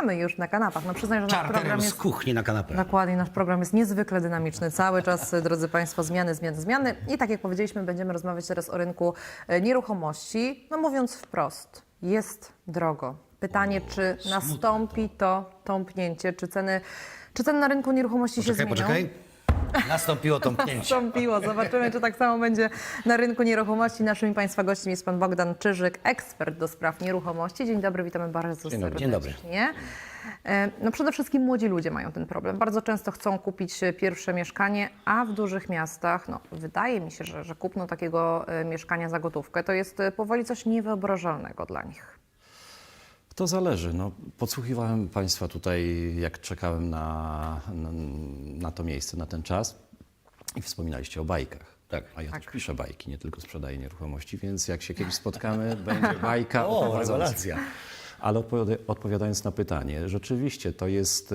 mamy już na kanapach. No przyznaj, że nasz program Czarterem z jest... kuchni na kanapę. Dokładnie, nasz program jest niezwykle dynamiczny. Cały czas, drodzy Państwo, zmiany, zmiany, zmiany. I tak jak powiedzieliśmy, będziemy rozmawiać teraz o rynku e, nieruchomości. No mówiąc wprost, jest drogo. Pytanie, czy nastąpi to tąpnięcie, czy ceny, czy ceny na rynku nieruchomości się Poczekaj, zmienią? poczekaj. Nastąpiło tąpnięcie. Nastąpiło. Zobaczymy, czy tak samo będzie na rynku nieruchomości. Naszym Państwa gościem jest Pan Bogdan Czyżyk, ekspert do spraw nieruchomości. Dzień dobry, witamy bardzo Dzień dobry. serdecznie. Dzień dobry. E, No przede wszystkim młodzi ludzie mają ten problem. Bardzo często chcą kupić pierwsze mieszkanie, a w dużych miastach, no wydaje mi się, że, że kupno takiego e, mieszkania za gotówkę to jest e, powoli coś niewyobrażalnego dla nich. To zależy. No, podsłuchiwałem Państwa tutaj, jak czekałem na, na, na to miejsce, na ten czas i wspominaliście o bajkach. Tak. A ja Tak. też piszę bajki, nie tylko sprzedaję nieruchomości, więc jak się kiedyś spotkamy, będzie bajka O, rewelacja. Ale odpowiada- odpowiadając na pytanie, rzeczywiście to jest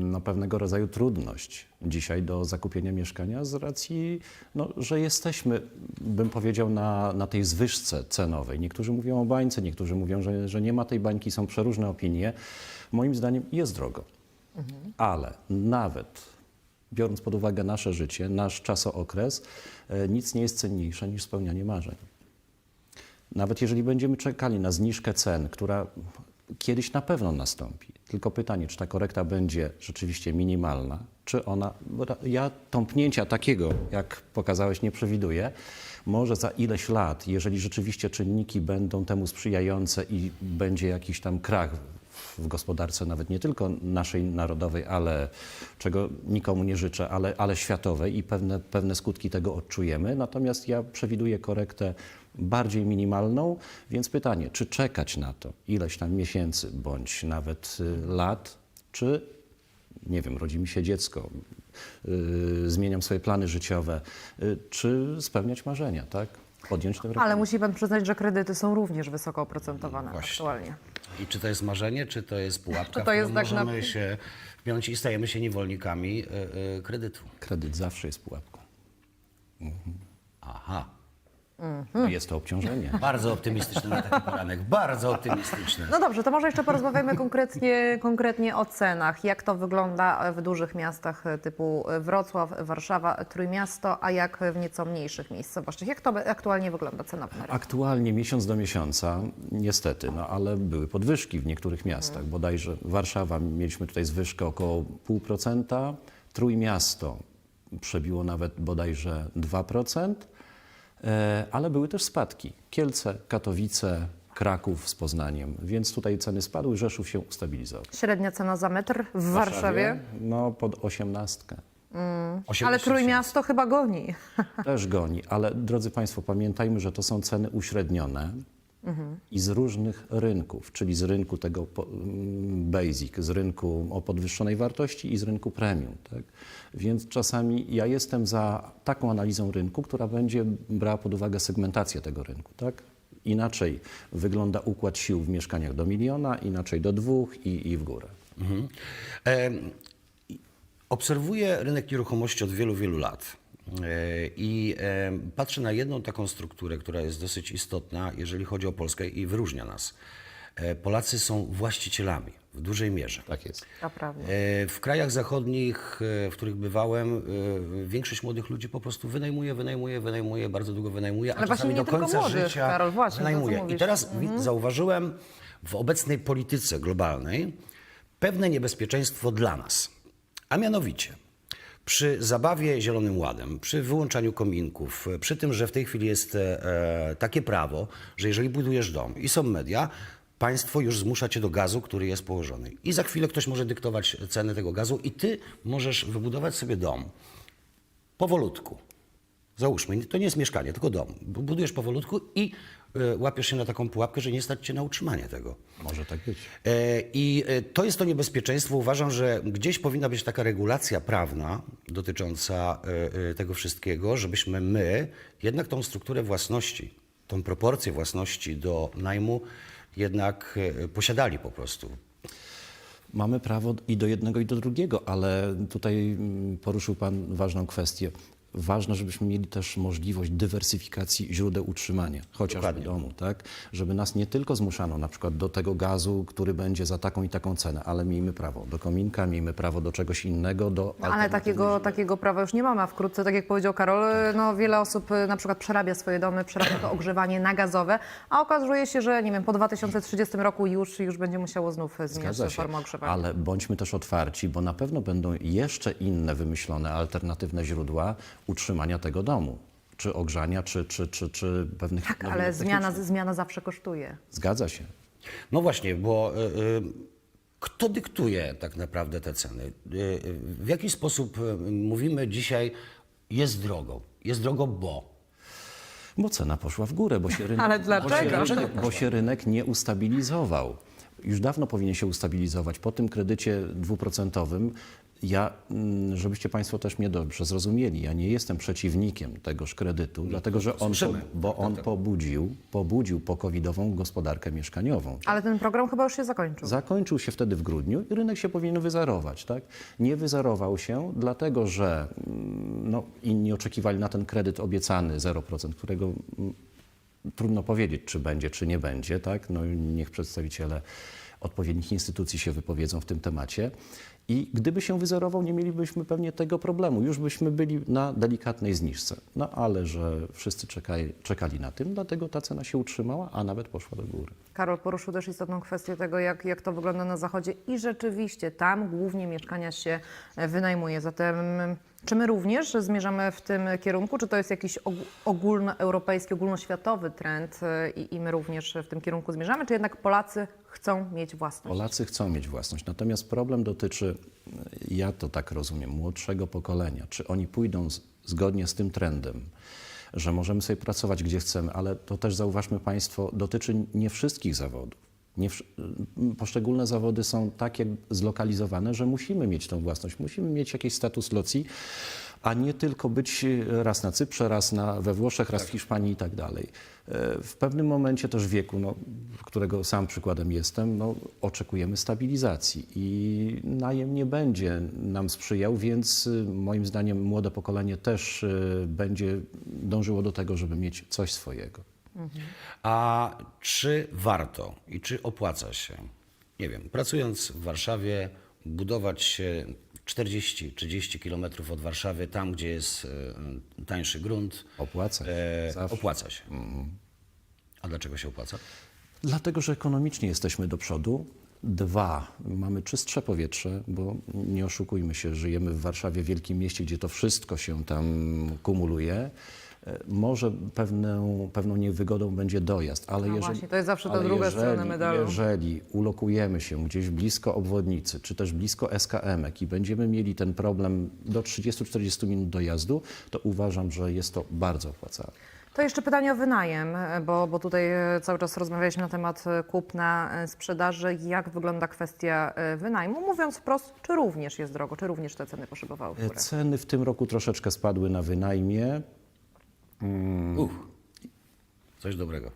no, pewnego rodzaju trudność dzisiaj do zakupienia mieszkania z racji, no, że jesteśmy, bym powiedział, na, na tej zwyżce cenowej. Niektórzy mówią o bańce, niektórzy mówią, że, że nie ma tej bańki, są przeróżne opinie. Moim zdaniem jest drogo. Ale nawet biorąc pod uwagę nasze życie, nasz czasookres, e, nic nie jest cenniejsze niż spełnianie marzeń. Nawet jeżeli będziemy czekali na zniżkę cen, która kiedyś na pewno nastąpi, tylko pytanie, czy ta korekta będzie rzeczywiście minimalna, czy ona, ja tąpnięcia takiego, jak pokazałeś, nie przewiduję. Może za ileś lat, jeżeli rzeczywiście czynniki będą temu sprzyjające i będzie jakiś tam krach w gospodarce, nawet nie tylko naszej narodowej, ale czego nikomu nie życzę, ale, ale światowej i pewne, pewne skutki tego odczujemy. Natomiast ja przewiduję korektę bardziej minimalną, więc pytanie, czy czekać na to ileś tam miesięcy bądź nawet y, lat, czy nie wiem, rodzi mi się dziecko, y, zmieniam swoje plany życiowe, y, czy spełniać marzenia, tak? Podjąć tę Ale musi Pan przyznać, że kredyty są również wysoko oprocentowane Właśnie. aktualnie. I czy to jest marzenie, czy to jest pułapka, Czy to jest którą tak na- możemy się wpiąć i stajemy się niewolnikami y, y, kredytu? Kredyt zawsze jest pułapką. Aha. Jest to obciążenie. Bardzo optymistyczny na taki poranek. Bardzo optymistyczny. No dobrze, to może jeszcze porozmawiamy konkretnie, konkretnie o cenach. Jak to wygląda w dużych miastach typu Wrocław, Warszawa, Trójmiasto, a jak w nieco mniejszych miejscowościach? Jak to aktualnie wygląda cenowo na rynku? Aktualnie miesiąc do miesiąca, niestety, no ale były podwyżki w niektórych miastach. Bodajże Warszawa mieliśmy tutaj zwyżkę około 0,5%, Trójmiasto przebiło nawet bodajże 2%, e, ale były też spadki. Kielce, Katowice, Kraków z Poznaniem, więc tutaj ceny spadły, Rzeszów się ustabilizował. Średnia cena za metr w Warszawie? No pod osiemnastkę. Ale 18 Trójmiasto chyba goni. Też goni, ale drodzy Państwo, pamiętajmy, że to są ceny uśrednione i z różnych rynków, czyli z rynku tego mm, basic, z rynku o podwyższonej wartości i z rynku premium. Tak? Więc czasami ja jestem za taką analizą rynku, która będzie brała pod uwagę segmentację tego rynku. Tak? Inaczej wygląda układ sił w mieszkaniach do miliona, inaczej do dwóch i, i w górę. Mhm. I Obserwuję rynek nieruchomości od wielu, wielu lat. E, I em, patrzę na jedną taką strukturę, która jest dosyć istotna, jeżeli chodzi o Polskę i wyróżnia nas. E, Polacy są właścicielami w dużej mierze. Tak jest. E, W krajach zachodnich, e, w których bywałem, e, większość młodych ludzi po prostu wynajmuje, wynajmuje, wynajmuje, bardzo długo wynajmuje, a Ale czasami do końca młodych, życia Karol, właśnie, wynajmuje. I teraz wi- zauważyłem w obecnej polityce globalnej pewne niebezpieczeństwo dla nas. A mianowicie, przy zabawie Zielonym Ładem, przy wyłączaniu kominków, przy tym, że w tej chwili jest e, takie prawo, że jeżeli budujesz dom i są media, państwo już zmusza cię do gazu, który jest położony. I za chwilę ktoś może dyktować cenę tego gazu i ty możesz wybudować sobie dom powolutku. Załóżmy, to nie jest mieszkanie, tylko dom. Budujesz powolutku i e, łapiesz się na taką pułapkę, że nie stać cię na utrzymanie tego. Może tak być. E, I e, to jest to niebezpieczeństwo. Uważam, że gdzieś powinna być taka regulacja prawna dotycząca e, e, tego wszystkiego, żebyśmy my jednak tą strukturę własności, tą proporcję własności do najmu jednak e, posiadali po prostu. Mamy prawo i do jednego, i do drugiego, ale tutaj mm, poruszył Pan ważną kwestię. Ważne, żebyśmy mieli też możliwość dywersyfikacji źródeł utrzymania, chociażby Dokładnie. domu, tak? Żeby nas nie tylko zmuszano na przykład do tego gazu, który będzie za taką i taką cenę, ale miejmy prawo do kominka, miejmy prawo do czegoś innego, do No, ale takiego, źródeł. takiego prawa już nie mamy, a wkrótce, tak jak powiedział Karol, no, wiele osób y, na przykład przerabia swoje domy, przerabia to ogrzewanie na gazowe, a okazuje się, że nie wiem, po 2030 roku już, już będzie musiało znów zmieniać formę ogrzewania. ale bądźmy też otwarci, bo na pewno będą jeszcze inne wymyślone alternatywne źródła utrzymania tego domu, czy ogrzania, czy, czy, czy, czy pewnych Tak, ale zmiana, zmiana zawsze kosztuje. Zgadza się. No właśnie, bo y, y, kto dyktuje tak naprawdę te ceny? Y, w jaki sposób y, mówimy dzisiaj, jest drogo? Jest drogo, bo. Bo cena poszła w górę, bo się rynek, Ale bo dlaczego? się rynek, bo się rynek nie ustabilizował. Już dawno powinien się ustabilizować. Po tym kredycie dwuprocentowym, ja, mm, żebyście Państwo też mnie dobrze zrozumieli, ja nie jestem przeciwnikiem tegoż kredytu, dlatego że on, po, bo on pobudził, pobudził pokowidową gospodarkę mieszkaniową. Ale ten program chyba już się zakończył. Zakończył się wtedy w grudniu i rynek się powinien wyzerować. Tak? Nie wyzerował się, dlatego że mm, no, inni oczekiwali na ten kredyt obiecany 0%, którego mm, trudno powiedzieć, czy będzie, czy nie będzie. Tak? No, niech przedstawiciele odpowiednich instytucji się wypowiedzą w tym temacie. I gdyby się wyzerował, nie mielibyśmy pewnie tego problemu. Już byśmy byli na delikatnej zniżce. No ale że wszyscy czekali, czekali na tym, dlatego ta cena się utrzymała, a nawet poszła do góry. Karol poruszył też istotną kwestię tego, jak, jak to wygląda na Zachodzie i rzeczywiście tam głównie mieszkania się wynajmuje. Zatem czy my również zmierzamy w tym kierunku, czy to jest jakiś og- ogólnoeuropejski, ogólnoświatowy trend e, i, i my również w tym kierunku zmierzamy, czy jednak Polacy chcą mieć własność? Polacy chcą mieć własność, natomiast problem dotyczy, ja to tak rozumiem, młodszego pokolenia. Czy oni pójdą z, zgodnie z tym trendem, że możemy sobie pracować gdzie chcemy, ale to też zauważmy Państwo, dotyczy nie wszystkich zawodów. Nie, poszczególne zawody są tak jak zlokalizowane, że musimy mieć tą własność, musimy mieć jakiś status locji, a nie tylko być raz na Cyprze, raz na, we Włoszech, raz w Hiszpanii i tak dalej. E, W pewnym momencie też wieku, no, którego sam przykładem jestem, no, oczekujemy stabilizacji i najem nie będzie nam sprzyjał, więc y, moim zdaniem młode pokolenie też będzie dążyło do tego, żeby mieć coś swojego. A czy warto i czy opłaca się, nie wiem, pracując w Warszawie, budować się 40-30 kilometrów od Warszawy, tam gdzie jest e, tańszy grunt? Opłaca się, E, zawsze. opłaca się. A dlaczego się opłaca? Dlatego, że ekonomicznie jesteśmy do przodu. Dwa, mamy czystsze powietrze, bo nie oszukujmy się, żyjemy w Warszawie, wielkim mieście, gdzie to wszystko się tam kumuluje. Może pewną, pewną niewygodą będzie dojazd, ale No jeżeli, właśnie, to jest zawsze ta druga jeżeli, strona medalu. Jeżeli ulokujemy się gdzieś blisko obwodnicy, czy też blisko SKM-ek i będziemy mieli ten problem do 30-40 minut dojazdu, to uważam, że jest to bardzo opłacalne. To jeszcze pytanie o wynajem, bo, bo tutaj e, cały czas rozmawialiśmy na temat e, kupna, e, sprzedaży. Jak wygląda kwestia wynajmu? Mówiąc wprost, czy również jest drogo, czy również te ceny poszybowały w górę? Ceny w tym roku troszeczkę spadły na wynajmie. Uff, coś dobrego.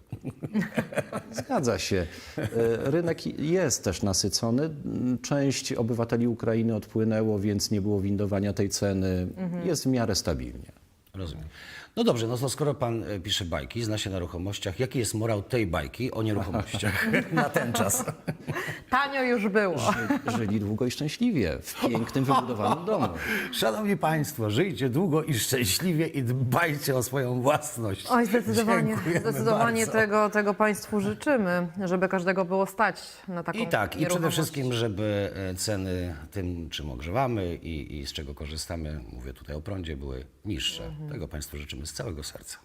Zgadza się. E, Rynek jest też nasycony. Część obywateli Ukrainy odpłynęło, więc nie było windowania tej ceny. Jest w miarę stabilnie. Rozumiem. No dobrze, no to skoro pan e, pisze bajki, zna się na ruchomościach, jaki jest morał tej bajki o nieruchomościach na ten czas? Tanio już było. Żyli długo i szczęśliwie w pięknym, wybudowanym domu. Szanowni Państwo, żyjcie długo i szczęśliwie i dbajcie o swoją własność. Oj, zdecydowanie, Dziękujemy zdecydowanie bardzo. tego, tego Państwu życzymy, żeby każdego było stać na taką I tak, i przede wszystkim, żeby e, ceny tym, czym ogrzewamy i, i z czego korzystamy, mówię tutaj o prądzie, były niższe. Tego Państwu życzymy z całego serca.